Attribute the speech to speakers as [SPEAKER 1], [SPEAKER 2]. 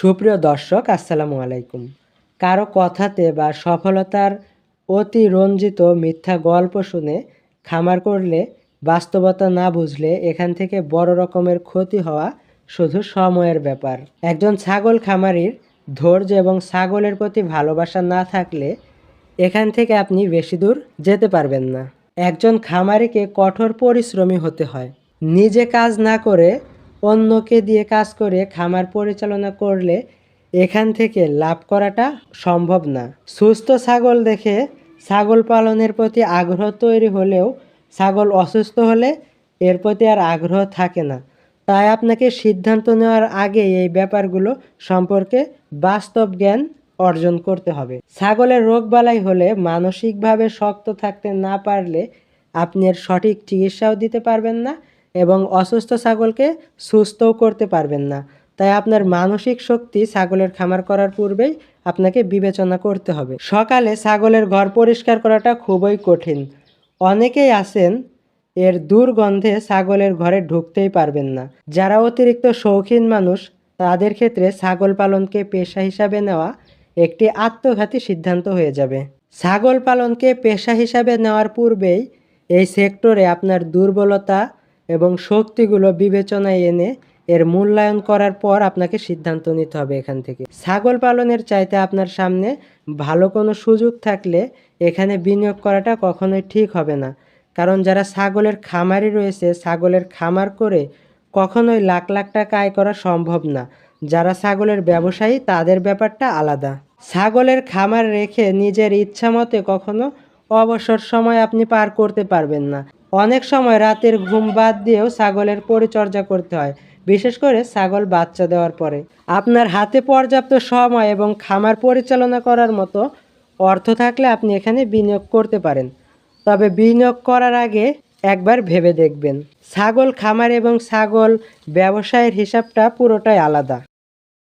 [SPEAKER 1] সুপ্রিয় দর্শক, আসসালামু আলাইকুম। কারও কথাতে বা সফলতার অতি রঞ্জিত মিথ্যা গল্প শুনে খামার করলে, বাস্তবতা না বুঝলে এখান থেকে বড় রকমের ক্ষতি হওয়া শুধু সময়ের ব্যাপার। একজন ছাগল খামারির ধৈর্য এবং ছাগলের প্রতি ভালোবাসা না থাকলে এখান থেকে আপনি বেশি দূর যেতে পারবেন না। একজন খামারিকে কঠোর পরিশ্রমী হতে হয়। নিজে কাজ না করে অন্যকে দিয়ে কাজ করে খামার পরিচালনা করলে এখান থেকে লাভ করাটা সম্ভব না। সুস্থ ছাগল দেখে ছাগল পালনের প্রতি আগ্রহ তৈরি হলেও ছাগল অসুস্থ হলে এর প্রতি আর আগ্রহ থাকে না। তাই আপনাকে সিদ্ধান্ত নেওয়ার আগে এই ব্যাপারগুলো সম্পর্কে বাস্তব জ্ঞান অর্জন করতে হবে। ছাগলের রোগবালাই হলে মানসিকভাবে শক্ত থাকতে না পারলে আপনি সঠিক চিকিৎসাও দিতে পারবেন না এবং অসুস্থ ছাগলকে সুস্থও করতে পারবেন না। তাই আপনার মানসিক শক্তি ছাগলের খামার করার পূর্বেই আপনাকে বিবেচনা করতে হবে। সকালে ছাগলের ঘর পরিষ্কার করাটা খুবই কঠিন। অনেকেই আছেন, এর দুর্গন্ধে ছাগলের ঘরে ঢুকতেই পারবেন না। যারা অতিরিক্ত শৌখিন মানুষ, তাদের ক্ষেত্রে ছাগল পালনকে পেশা হিসাবে নেওয়া একটি আত্মঘাতী সিদ্ধান্ত হয়ে যাবে। ছাগল পালনকে পেশা হিসাবে নেওয়ার পূর্বেই এই সেক্টরে আপনার দুর্বলতা এবং শক্তিগুলো বিবেচনায় এনে এর মূল্যায়ন করার পর আপনাকে সিদ্ধান্ত নিতে হবে এখান থেকে। ছাগল পালনের চাইতে আপনার সামনে ভালো কোনো সুযোগ থাকলে এখানে বিনিয়োগ করাটা কখনোই ঠিক হবে না। কারণ যারা ছাগলের খামারি রয়েছে, ছাগলের খামার করে কখনোই লাখ লাখ টাকা আয় করা সম্ভব না। যারা ছাগলের ব্যবসায়ী, তাদের ব্যাপারটা আলাদা। ছাগলের খামার রেখে নিজের ইচ্ছা মতে কখনো অবসর সময় আপনি পার করতে পারবেন না। অনেক সময় রাতের ঘুম বাদ দিয়েও ছাগলের পরিচর্যা করতে হয়, বিশেষ করে ছাগল বাচ্চা দেওয়ার পরে। আপনার হাতে পর্যাপ্ত সময় এবং খামার পরিচালনা করার মতো অর্থ থাকলে আপনি এখানে বিনিয়োগ করতে পারেন। তবে বিনিয়োগ করার আগে একবার ভেবে দেখবেন। ছাগল খামার এবং ছাগল ব্যবসায়ের হিসাবটা পুরোটাই আলাদা।